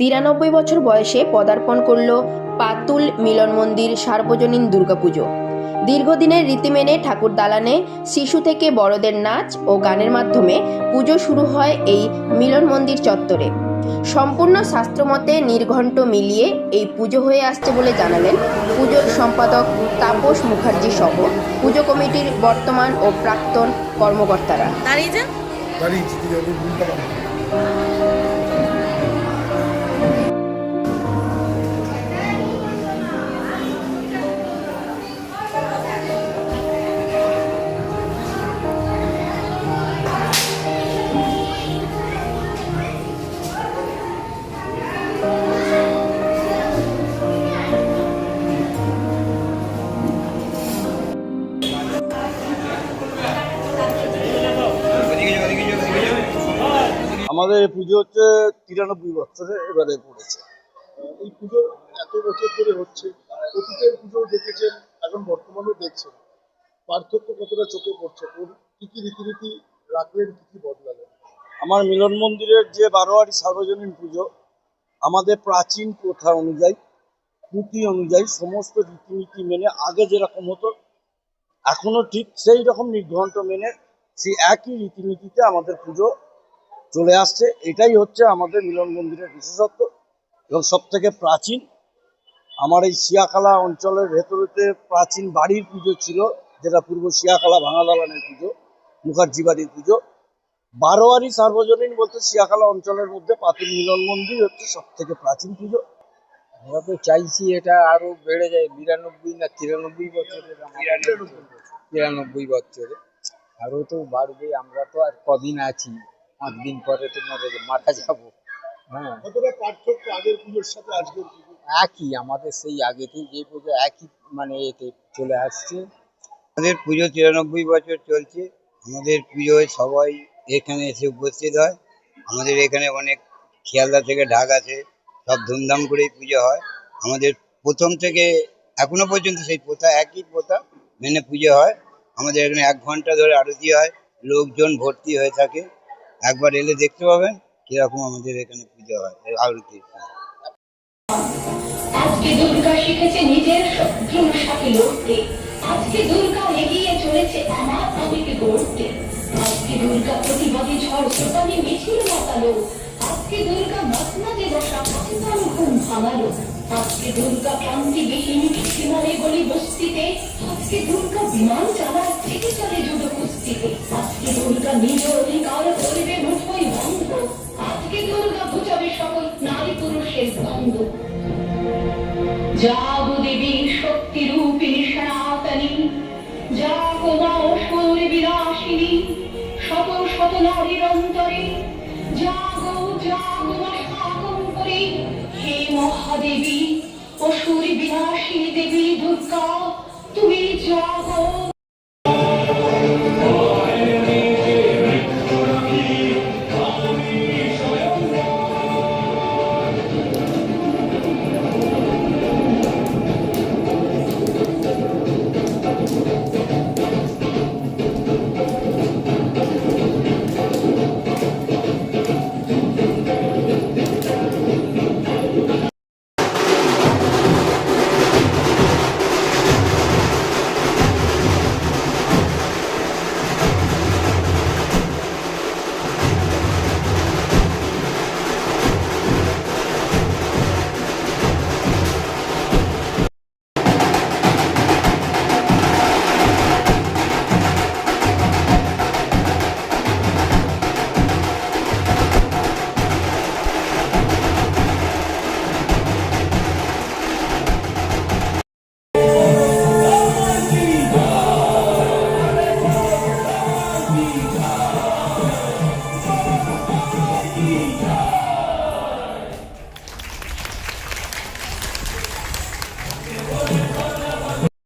তিরানব্বই বছর বয়সে পদার্পণ করল পাতুল মিলন মন্দির সার্বজনীন দুর্গাপুজো। দীর্ঘদিনের রীতি মেনে ঠাকুর দালানে শিশু থেকে বড়দের নাচ ও গানের মাধ্যমে পুজো শুরু হয় এই মিলন মন্দির চত্বরে। সম্পূর্ণ শাস্ত্রমতে নির্ঘণ্ট মিলিয়ে এই পুজো হয়ে আসছে বলে জানালেন পুজোর সম্পাদক তাপস মুখার্জি সহ পুজো কমিটির বর্তমান ও প্রাক্তন কর্মকর্তারা। দাঁড়িয়ে আমাদের এই পুজো হচ্ছে তিরানব্বই বছরে এবারে পড়েছে। এই পুজো এত বছর ধরে হচ্ছে অতীতের পুজো দেখেছেন এখন বর্তমানেও দেখছেন। পার্থক্য কতটা চোখে পড়ছে? কি কি রীতিনীতি রাখলেন কি কি বদলালেন? আমার মিলন মন্দিরের যে বারোয়ারি সার্বজনীন পুজো আমাদের প্রাচীন প্রথা অনুযায়ী পুঁথি অনুযায়ী সমস্ত রীতিনীতি মেনে আগে যেরকম হতো এখনও ঠিক সেই রকম নির্ঘণ্ট মেনে সেই একই রীতিনীতিতে আমাদের পুজো চলে আসছে। এটাই হচ্ছে আমাদের মিলন মন্দিরের বিশেষত্ব এবং সব থেকে প্রাচীন। আমার এই শিয়াখালা অঞ্চলের ভেতরেতে প্রাচীন বাড়ির পুজো ছিল যেটা পূর্ব শিয়াখালা ভাঙা দালানের পুজো মুখার্জি বাড়ির পুজো। বারোয়ারি সার্বজনীন বলতে শিয়াখালা অঞ্চলের মধ্যে পাতুল মিলন মন্দির হচ্ছে সব থেকে প্রাচীন পুজো। আমরা তো চাইছি এটা আরও বেড়ে যায় বিরানব্বই না তিরানব্বই বছরের আমাদের তিরানব্বই বছরে। আরও তো বাড়বে আমরা তো আর কদিন আছি। পাঁচ দিন পরে তো মরে মারা যাব। হ্যাঁ। পার্থক্য আগের পুজোর সাথে আজকের একই আমাদের সেই আগেতেই যে পুজো একই মানে এতে চলে আসছে। আমাদের পুজো তিরানব্বই বছর চলছে। আমাদের পুজোয় সবাই এখানে এসে উপস্থিত হয়। আমাদের এখানে অনেক শিয়ালদা থেকে ঢাক আছে সব ধুমধাম করেই পুজো হয়। আমাদের প্রথম থেকে এখনও পর্যন্ত সেই প্রথা একই প্রথা মেনে পুজো হয়। আমাদের এখানে এক ঘণ্টা ধরে আরতি হয় লোকজন ভর্তি হয়ে থাকে। একবার এলে দেখতে পাবেন কীরকম আমাদের এখানে পুজো হয় আবৃত্তি আজকে দুর্গা শিখেছে নিজের শত্রুর সাথে লড়তে। আজকে দুর্গা এগিয়ে চলেছে আমার আমিকে গড়তে। আজকে দুর্গা প্রতিবাদী ঝড় মিছিল মাতালো। আজকে দুর্গা মাতনাতে বসা পাকিস্তান ঘুম ভাঙালো। আজকে দুর্গা ক্রান্তিবিহীন সীমানে গলি বস্তিতে। আজকে দুর্গা বিমান চালায় থেকে চলে যুদ্ধ কুস্তিতে। আজকে দুর্গা নিজ অধিকার করবে মুঠোই বন্ধ। আজকে দুর্গা বুঝাবে সকল নারী পুরুষের দ্বন্দ্ব। জাগো দেবী শক্তি রূপিণী সনাতনী। জাগো মা অসুর বিলাসিনী। শত শত নারীর হে মহাদেবী দেবী দুর্গা তুমি জাগো